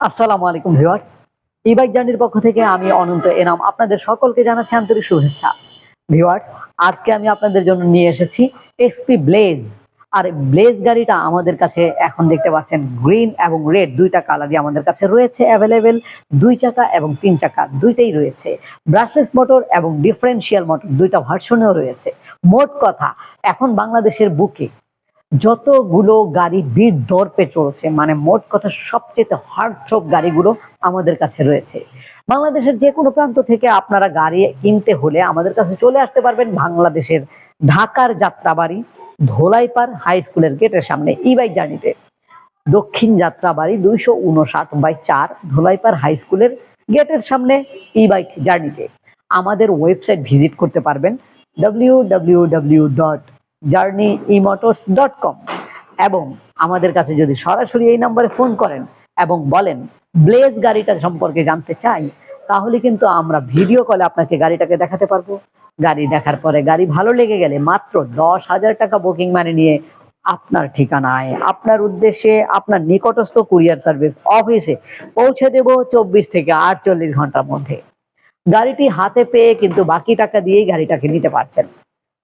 আসসালামু আলাইকুম ভিউয়ার্স। ই বাইক জার্নির পক্ষ থেকে আমি অনন্ত এনাম। আপনাদের সকলকে জানাচ্ছি আন্তরিক শুভেচ্ছা। ভিউয়ার্স, আজকে আমি আপনাদের জন্য নিয়ে এসেছি এক্সপি ব্লেজ আর ব্লেজ গাড়িটা আমাদের কাছে এখন দেখতে পাচ্ছেন গ্রিন এবং রেড দুইটা কালারই আমাদের কাছে রয়েছে অ্যাভেলেবেল দুই চাকা এবং তিন চাকা দুইটাই রয়েছে। ব্রাশলেস মোটর এবং ডিফারেন্সিয়াল মোটর দুইটা ভার্সনেও রয়েছে। মোট কথা, এখন বাংলাদেশের বুকে যতগুলো গাড়ি বীর দর্পে চলছে মানে মোট কথা সবচেয়ে হার্ডশপ গাড়িগুলো আমাদের কাছে রয়েছে। বাংলাদেশের যে কোনো প্রান্ত থেকে আপনারা গাড়ি কিনতে হলে আমাদের কাছে চলে আসতে পারবেন বাংলাদেশের ঢাকার যাত্রাবাড়ি, ধোলাইপাড় হাই স্কুলের গেটের সামনে ই বাইক জার্নিতে দক্ষিণ যাত্রাবাড়ি দুইশো উনষাট বাই চার, ধোলাইপাড় হাই স্কুলের গেটের সামনে ই বাইক জার্নিতে আমাদের ওয়েবসাইট ভিজিট করতে পারবেন W W W dot journey emotors dot com এবং আমাদের কাছে যদি সরাসরি এই নম্বরে ফোন করেন এবং বলেন, ব্লেজ গাড়িটা সম্পর্কে জানতে চাই তাহলে কিন্তু আমরা ভিডিও কলে আপনাকে গাড়িটাকে দেখাতে পারব। গাড়ি দেখার পরে গাড়ি ভালো লেগে গেলে মাত্র দশ হাজার টাকা বুকিং মানে নিয়ে আপনার ঠিকানায়, আপনার উদ্দেশ্যে আপনার নিকটস্থ কুরিয়ার সার্ভিস অফিসে পৌঁছে দেব চব্বিশ থেকে আটচল্লিশ ঘণ্টার মধ্যে। গাড়িটি হাতে পেয়ে কিন্তু বাকি টাকা দিয়েই গাড়িটাকে নিতে পারছেন।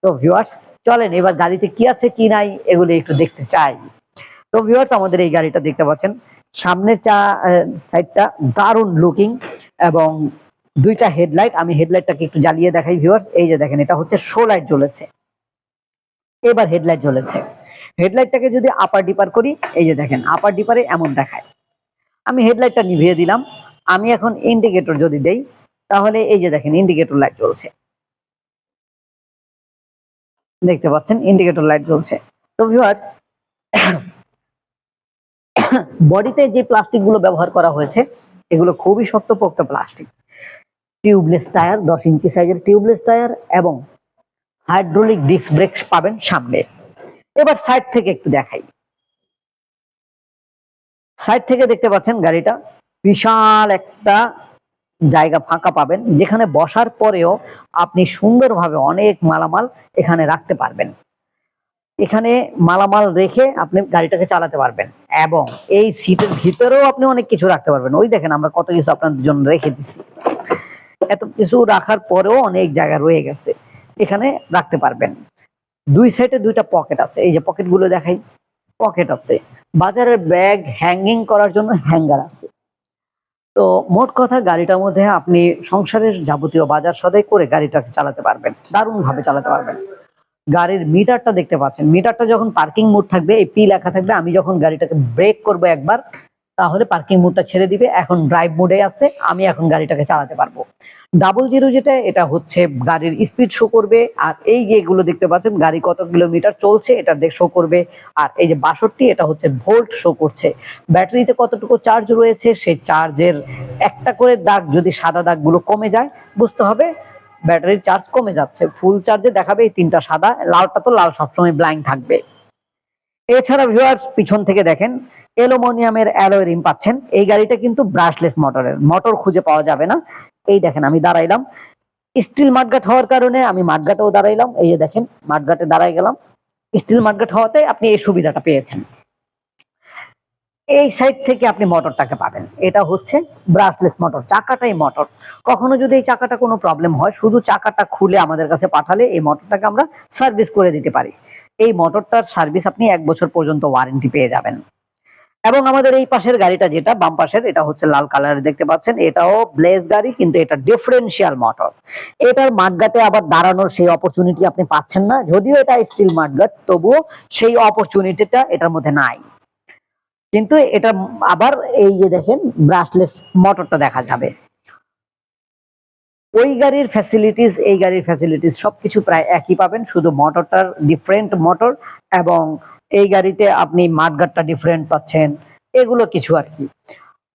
তো ভিউয়ার্স চলেন, এবার গাড়িতে কি আছে, কি নাই, এগুলো একটু দেখতে চাই। তো ভিউয়ার্স আমাদের এই গাড়িটা দেখতে পাচ্ছেন। সামনের চা সাইডটা দারুণ লুকিং এবং দুইটা হেডলাইট আমি হেডলাইটটাকে একটু জ্বালিয়ে দেখাই ভিউয়ার্স এই যে দেখেন, এটা হচ্ছে শো লাইট জ্বলেছে। এবার হেডলাইট জ্বলেছে। হেডলাইটটাকে যদি আপার ডিপার করি, এই যে দেখেন আপার ডিপারে এমন দেখায়। আমি হেডলাইটটা নিভিয়ে দিলাম। আমি এখন ইন্ডিকেটর যদি দেই, তাহলে এই যে দেখেন ইন্ডিকেটর লাইট জ্বলছে। দেখতে পাচ্ছেন ইন্ডিকেটর লাইট জ্বলছে। তো ভিউয়ার্স বডিতে যে প্লাস্টিকগুলো ব্যবহার করা হয়েছে, এগুলো খুবই শক্তপোক্ত প্লাস্টিক। টিউবলেস টায়ার দশ ইঞ্চি সাইজের টিউবলেস টায়ার এবং হাইড্রোলিক ডিস্ক ব্রেক পাবেন সামনে। এবার সাইড থেকে একটু দেখাই। সাইড থেকে দেখতে পাচ্ছেন গাড়িটা, বিশাল একটা জায়গা ফাঁকা পাবেন, যেখানে বসার পরেও আপনি সুন্দরভাবে অনেক মালামাল এখানে রাখতে পারবেন। এখানে মালামাল রেখে আপনি গাড়িটাকে চালাতে পারবেন এবং এই সিটের ভিতরেও আপনি অনেক কিছু রাখতে পারবেন। ওই দেখেন আমরা কত কিছু আপনাদের জন্য রেখে দিছি। এত কিছু রাখার পরেও অনেক জায়গা রয়ে গেছে, এখানে রাখতে পারবেন। দুই সাইডে দুইটা পকেট আছে, এই যে পকেটগুলো দেখাই, পকেট আছে। বাজারের ব্যাগ হ্যাঙ্গিং করার জন্য হ্যাঙ্গার আছে। তো মোট কথা গাড়িটার মধ্যে আপনি সংসারের যাবতীয় বাজার সদাই করে গাড়িটাকে চালাতে পারবেন দারুণ ভাবে চালাতে পারবেন। গাড়ির মিটারটা দেখতে পাচ্ছেন, মিটারটা যখন পার্কিং মোড থাকবে, এই পি লেখা থাকবে, আমি যখন গাড়িটাকে ব্রেক করব একবার তাহলে পার্কিং মোডটা ছেড়ে দিবে। এখন ড্রাইভ মোডে আছে, আমি এখন গাড়িটাকে চালাতে পারব। ডাবল জিরো যেটা, এটা হচ্ছে গাড়ির স্পিড শো করবে। আর এই যেগুলো দেখতে পাচ্ছেন, গাড়ি কত কিলোমিটার চলছে, এটা শো করবে। আর এই যে বাষট্টি, এটা হচ্ছে ভোল্ট শো করছে। ব্যাটারিতে কতটুকু চার্জ রয়েছে সেই চার্জের একটা করে দাগ যদি সাদা দাগগুলো কমে যায়, বুঝতে হবে, ব্যাটারির চার্জ কমে যাচ্ছে। ফুল চার্জে দেখাবে এই তিনটা সাদা, লালটা তো লাল সবসময় ব্লাইন্ড থাকবে। এছাড়া ভিউয়ার্স পিছন থেকে দেখেন, অ্যালুমিনিয়ামের অ্যালয় রিম পাচ্ছেন। এই গাড়িটা কিন্তু ব্রাশলেস মোটরের মোটর খুঁজে পাওয়া যাবে না। এই দেখেন, আমি দাঁড়াইলাম। স্টিল মাঠঘাট হওয়ার কারণে আমি মাঠঘাটেও দাঁড়াইলাম। এই যে দেখেন মাঠঘাটে দাঁড়াই গেলাম। স্টিল মাঠঘাট হওয়াতে আপনি এই সুবিধাটা পেয়েছেন। এই সাইড থেকে আপনি মোটরটাকে পাবেন। এটা হচ্ছে ব্রাশলেস মোটর চাকাটাই মোটর কখনো যদি এই চাকাটা কোনো প্রবলেম হয়, শুধু চাকাটা খুলে আমাদের কাছে পাঠালে এই মোটরটাকে আমরা সার্ভিস করে দিতে পারি। এই মোটরটার সার্ভিস আপনি এক বছর পর্যন্ত ওয়ারেন্টি পেয়ে যাবেন। এবং আমাদের এই পাশের গাড়িটা যেটা, বাম পাশের, এটা হচ্ছে লাল কালারের দেখতে পাচ্ছেন। এটাও ব্লেজ গাড়ি, কিন্তু এটা ডিফারেন্সিয়াল মোটর এটার মাঠগাটে আবার দাঁড়ানোর সেই অপরচুনিটি আপনি পাচ্ছেন না। যদিও এটা স্টিল মাঠগাট তবুও সেই অপরচুনিটিটা এটার মধ্যে নাই। কিন্তু এটা আবার এই যে দেখেন ব্রাশলেস মোটরটা দেখা যাবে। ওই গাড়ির ফ্যাসিলিটিস এই গাড়ির ফ্যাসিলিটিস সবকিছু প্রায় একই পাবেন, শুধু মোটরটার ডিফারেন্ট মোটর এবং এই গাড়িতে আপনি মাঠঘাটটা ডিফারেন্ট পাচ্ছেন, এগুলো কিছু আর কি।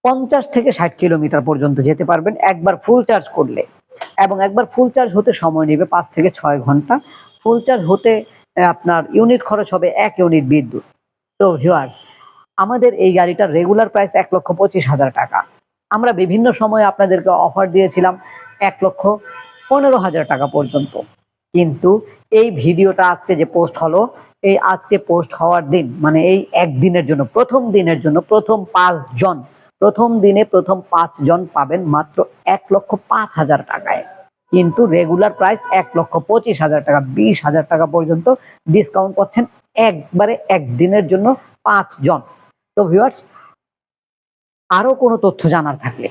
পঞ্চাশ থেকে ষাট কিলোমিটার পর্যন্ত যেতে পারবেন, একবার ফুল চার্জ করলে। এবং একবার ফুল চার্জ হতে সময় নেবে পাঁচ থেকে ছয় ঘণ্টা। ফুল চার্জ হতে আপনার ইউনিট খরচ হবে এক ইউনিট বিদ্যুৎ। তো ভিউয়ার্স আমাদের এই গাড়িটার রেগুলার প্রাইস এক লক্ষ পঁচিশ হাজার টাকা। আমরা বিভিন্ন সময়ে আপনাদেরকে অফার দিয়েছিলাম এক লক্ষ পনেরো হাজার টাকা পর্যন্ত। কিন্তু এই ভিডিওটা আজকে যে পোস্ট হলো, এই আজকে পোস্ট হওয়ার দিন মানে এই একদিনের জন্য, প্রথম দিনের জন্য, প্রথম পাঁচ জন, প্রথম দিনে প্রথম পাঁচ জন পাবেন মাত্র এক লক্ষ পাঁচ হাজার টাকায়। কিন্তু রেগুলার প্রাইস এক লক্ষ পঁচিশ হাজার টাকা, বিশ হাজার টাকা পর্যন্ত ডিসকাউন্ট পাচ্ছেন একবারে একদিনের জন্য পাঁচ জন। তো ভিউয়ার্স আরও কোনো তথ্য জানার থাকলে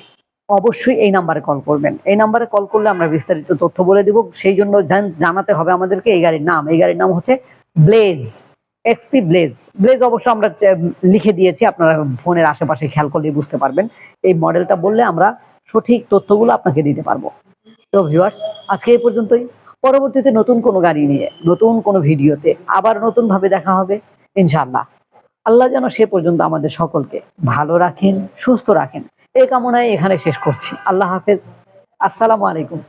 অবশ্যই এই নাম্বারে কল করবেন। এই নাম্বারে কল করলে আমরা বিস্তারিত তথ্য বলে দিব। সেই জন্য জানাতে হবে আমাদেরকে এই গাড়ির নাম। এই গাড়ির নাম হচ্ছে ব্লেজ এক্সপি ব্লেজ ব্লেজ অবশ্য আমরা লিখে দিয়েছি। আপনারা ফোনের আশেপাশে খেয়াল করলে বুঝতে পারবেন। এই মডেলটা বললে আমরা সঠিক তথ্যগুলো আপনাকে দিতে পারব। তো ভিউয়ার্স আজকে এই পর্যন্তই। পরবর্তীতে নতুন কোনো গাড়ি নিয়ে, নতুন কোনো ভিডিওতে আবার নতুনভাবে দেখা হবে। ইনশাআল্লাহ। আল্লাহ যেন সে পর্যন্ত আমাদের সকলকে ভালো রাখেন, সুস্থ রাখেন। এই কামনায় এখানে শেষ করছি। আল্লাহ হাফেজ। আসসালামু আলাইকুম।